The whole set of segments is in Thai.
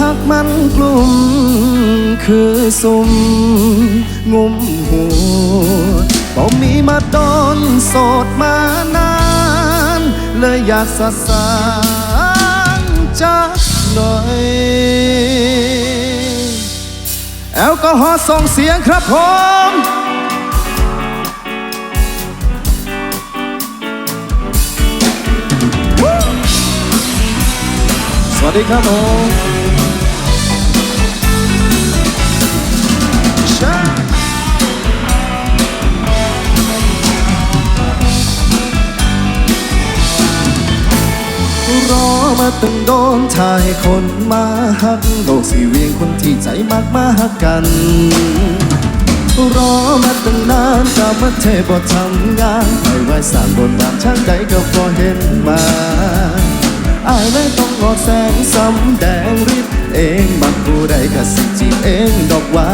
หักมันกลุ่ม คือสุมงุมหัวบ่มีมาโดนโสดมานาน เลยอยากสะสางจักหน่อยแอลกอฮอล์ส่งเสียงครับผมสวัสดีครับผม มาตั้งโดนทายคนมาหักโลกสีเวียงคนที่ใจมากมาหักกันรอมาตั้งนานกามาเทบทำงานไปไหว้สางบนบานช่างใดก็พอเห็นมาอายเลยต้องออกแสงสำแดงฤทธิ์เองบักผู้ใดก็สิจีเองดอกว่า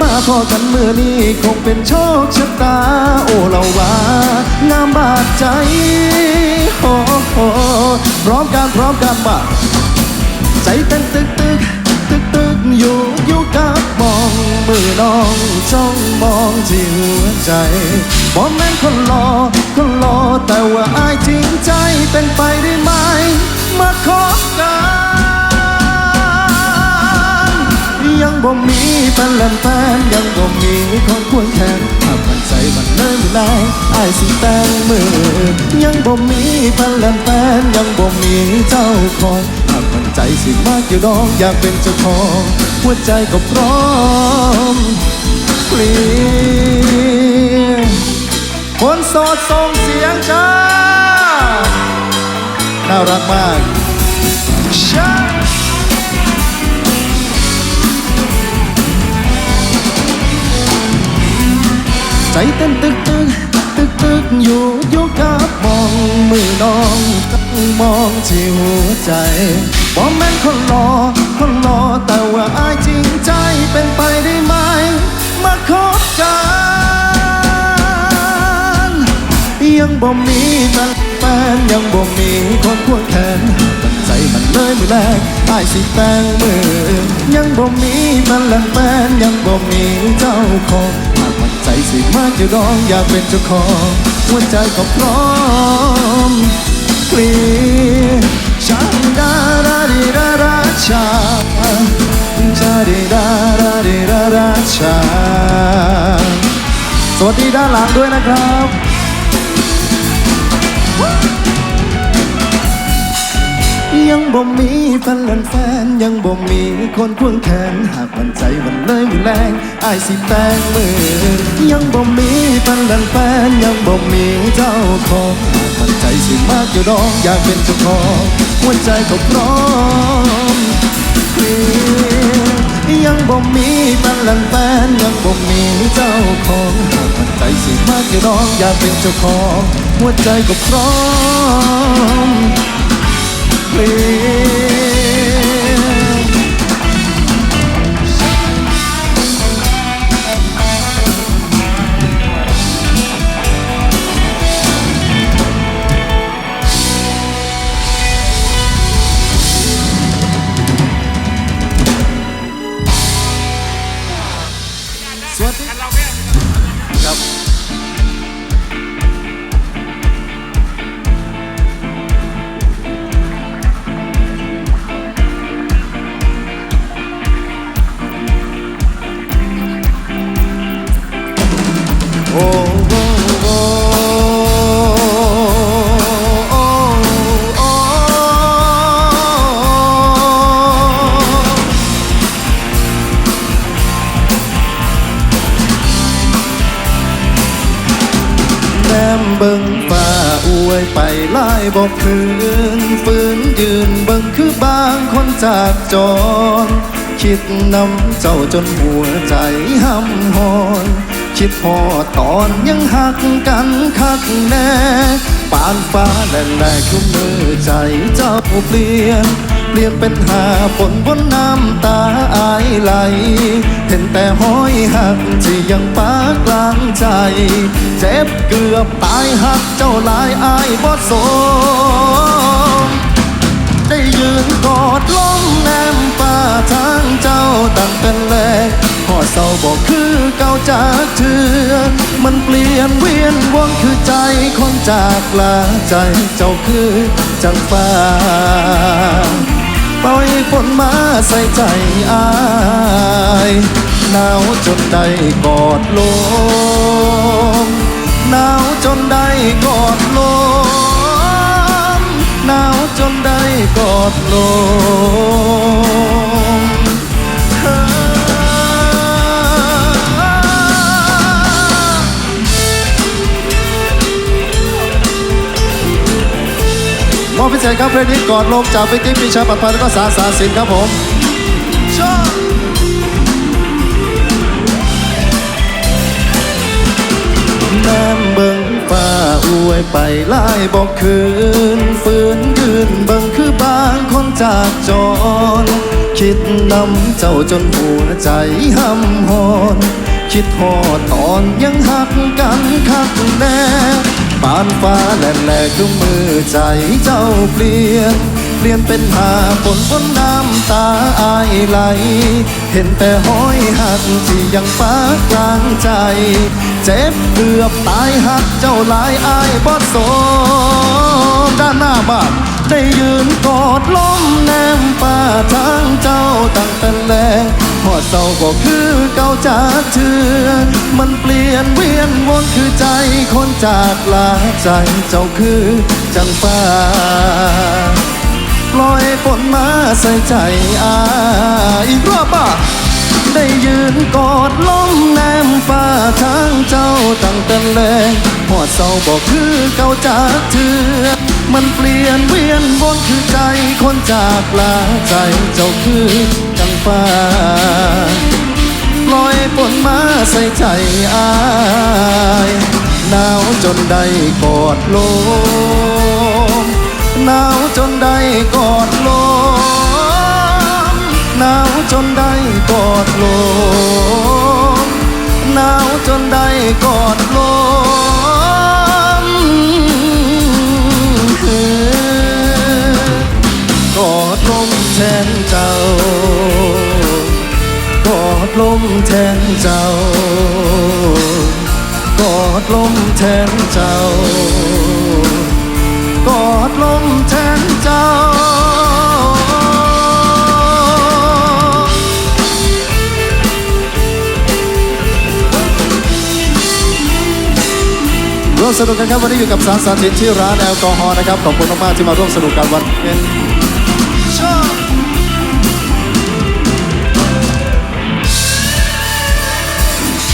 มาพอกันเมื่อนี้คงเป็นโชคชะตา โอ้เราว่างามบาดใจ โหพร้อมกันพร้อมกันบ่าใจเต้นตึกตึกตึกตึกอยู่อยู่กับมองมือน้องจ้องมองที่หัวใจบอมแม่นคนรอคนรอแต่ว่าอายจริงใจเป็นไปได้ไหม มาขอกันยังบ่มีแฟนและแฟนยังบ่มีคนควรแทน เนิ่นนายอายสิแต่งมือ ยังบ่มีแฟนและแฟนยังบ่มีเจ้าของถ้ามันใจสิมากอยู่ดองอยากเป็นเจ้าของหัวใจก็พร้อมเปลี่ยนคนโสดส่งเสียงจ้าน่ารักมากชาใจเต้นตึก น้องต้องมองที่หัวใจบ่แม่นคนรอคนรอแต่ว่าอายจริงใจเป็นไปได้ไหม มาคบกันยังบ่มีแฟนแฟนยังบ่มีคนควงแขนตั้งใจมันเลยมือแรกอายสิแต่งมือ ยังบ่มีแฟนและแฟนยังบ่มีเจ้าของ สิมากจะร้องอยากเป็นเจ้าของหัวใจก็พร้อมเปลี่ยนชาดาราดีราดาชาชาดีดาดาดีดาราชาสวัสดีด้านหลังด้วยนะครับ ยังบ่มีแฟนและแฟนยังบ่มีคนควงแขนหากมันใจมันเลยมือแรงอายสิแต่งมือยังบ่มีแฟนและแฟนยังบ่มีเจ้าของหากมันใจสิมากอยู่ดองอยากเป็นเจ้าของหัวใจก็พร้อมเปลี่ยนยังบ่มีแฟนและแฟนยังบ่มีเจ้าของหากมันใจสิมากอยู่ดองอยากเป็นเจ้าของหัวใจก็พร้อม เบิ่งฟ้าอวยไปไล่บอกคืนฝืนยืนเบิ่งคือบางคนจากจร คิดนำเจ้าจนหัวใจห้ำหอนคิดพอตอนยังหักกันคักแน่ ปานฟ้าแรงแรงคือมือใจเจ้าเปลี่ยน ลี่ยนเป็นหาฝนบนน้ำตาอายไหล เห็นแต่ห้อยหักที่ยังปากลางใจ เจ็บเกือบตายหักเจ้าลายอายบอสมได้ยืนกอดล้มแนมป่าทางเจ้าตั้งแต่แรกพอเศร้าบอกคือเก่าจากเถือมันเปลี่ยนเวียนวนคือใจคนจากลาใจเจ้าคือจังฟ้า ปล่อยฝนมาใส่ใจอายหนาวจนได้กอดลมหนาวจนได้กอดลมหนาวจนได้กอดลม ครับเพลงนี้กอดลงจากพิจิตรปีชาปัดพันธ์แล้วก็สาสาสินครับผมชอบน้ำเบิงฟ้าอวยไปไล่บอกคืนฝืนยืนเบิงคือบางคนจากจร คิดนำเจ้าจนหัวใจห้ำหอน คิดหอดตอนยังหักกันคักแน่ ปานฟ้าแหลมแหลกคือมือใจเจ้าเปลี่ยน เปลี่ยนเป็นหาฝนฝนน้ำตาอายไหล เห็นแต่ห้อยหักที่ยังฟ้ากลางใจ เจ็บเกือบตายหักเจ้าหลายอายบอดโสมด้านหน้าบ้านได้ยืนกอดล้มแนมป่าทางเจ้าตั้งแต่แรก พอเศร้าก็คือเก่าจากเถือมันเปลี่ยนเวียนวนคือใจคนจากลาใจเจ้าคือจังฟ้าปล่อยฝนมาใส่ใจอาอีกรอบป่ะได้ยืนกอดล้มแนมฟ้าทางเจ้าตั้งแต่แรกพอดเศร้าบอกคือเก่าจากเถือ มันเปลี่ยนเวียนวนคือใจคนจากลาใจเจ้าคือจังฟ้าลอยฝนมาใส่ใจอายหนาวจนได้กอดลมหนาวจนได้กอดลมหนาวจนได้กอดลมหนาวจนได้กอดลม กอดลมแทนเจ้ากอดลมแทนเจ้ากอดลมแทนเจ้ากอดลมแทนเจ้า ร่วมสนุกกันครับวันนี้อยู่กับสารสาธิตที่ร้านแอลกอฮอล์นะครับขอบคุณมากๆที่มาร่วมสนุกกันวันนี้ชอบ